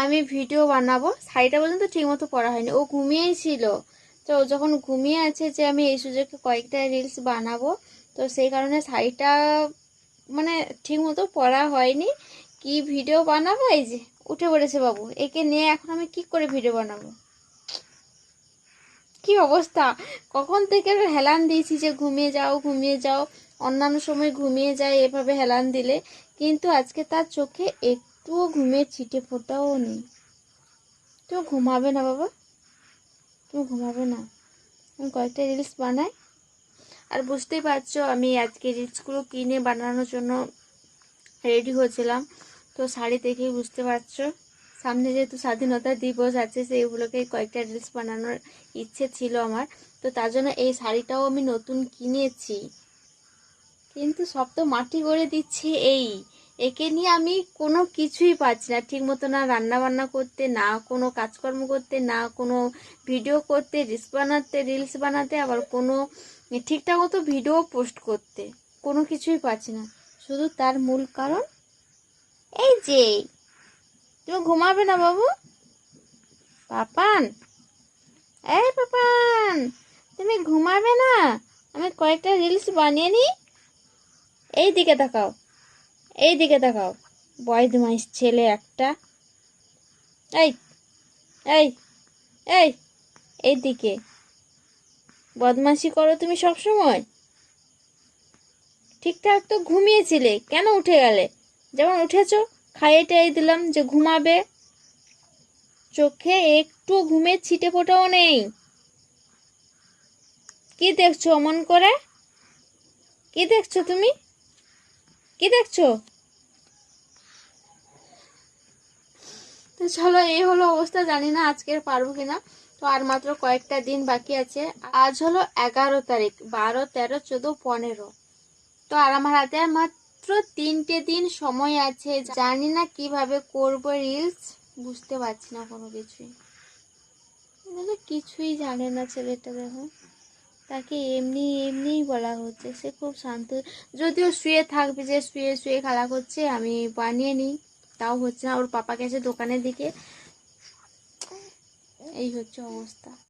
আমি ভিডিও বানাবো। শাড়িটা পর্যন্ত ঠিকমতো পরা হয়নি। ও ঘুমিয়েই ছিল। তো ও যখন ঘুমিয়ে আছে যে আমি এই সুযোগে কয়েকটা রিলস বানাবো, তো সেই কারণে শাড়িটা মানে ঠিকমতো পরা হয়নি। কি ভিডিও বানাবো? এই যে, উঠে পড়েছে বাবু। একে নিয়ে এখন আমি কি করে ভিডিও বানাবো? কি অবস্থা? কখন থেকে হেলান দিয়েছি যে ঘুমিয়ে যাও ঘুমিয়ে যাও। অন্যান্য সময় ঘুমিয়ে যায়, এভাবে হেলান দিলে। কিন্তু আজকে তার চোখে একটুও ঘুমের ছিটে ফোটাও নেই তুমি ঘুমাবে না বাবা। তুমি ঘুমাবে না। আমি কয়েকটা রিলস বানাই। আর বুঝতেই পারছ, আমি আজকে রিলসগুলো কিনে বানানোর জন্য রেডি হয়েছিলাম। তো শাড়ি দেখেই বুঝতে পারছ। সামনে যেহেতু স্বাধীনতা দিবস আছে, সেইগুলোকে কয়েকটা রিলস বানানোর ইচ্ছে ছিল আমার। তো তার জন্য এই শাড়িটাও আমি নতুন কিনেছি। কিন্তু সব তো মাটি করে দিচ্ছে এই। একে নিয়ে আমি কোনো কিছুই পাচ্ছি না। ঠিক মতো না রান্না বান্না করতে, না কোনো কাজকর্ম করতে, না কোনো ভিডিও করতে, রিলস বানাতে রিলস বানাতে, আবার কোনো ঠিকঠাক মতো ভিডিও পোস্ট করতে, কোনো কিছুই পাচ্ছি না। শুধু তার মূল কারণ? এই যে, তুমি ঘুমাবে না বাবু? পাপান, এই পাপান, তুমি ঘুমাবে না? আমি কয়েকটা রিলস বানিয়ে নিই। এই দিকে তাকাও। এই দিকে তাকাও বয়দমাইশ ছেলে একটা। এই এই এই এই দিকে বদমাশি করো তুমি সব সময় ঠিকঠাক তো ঘুমিয়েছিলে, কেন উঠে গেলে? যেমন উঠেছো, খাইয়ে টাইয়ে দিলাম যে ঘুমাবে। চোখে একটু ঘুমের ছিটে ফোটাও নেই। কি দেখছ অমন করে? কি দেখছ তুমি? কি দেখছ? চলো, এই হলো অবস্থা, জানি না আজকের পারব কিনা। তো আর মাত্র কয়েকটা দিন বাকি আছে। আজ হলো এগারো তারিখ, বারো, তেরো, চোদ্দ, পনেরো। তো আর আমার হাতে মাত্র তিনটে দিন সময় আছে। জানি না কীভাবে করব রিলস বুঝতে পারছি না কোনো কিছুই। মানে কিছুই জানে না ছেলেটা দেখো। তাকে এমনি, এমনিই বলা হচ্ছে। সে খুব শান্ত। যদিও শুয়ে থাকবে যে শুয়ে শুয়ে খেলা করছে, আমি বানিয়ে নিই। তাও হচ্ছে না, ওর পাপা গেছে দোকানের দিকে। এই হচ্ছে অবস্থা।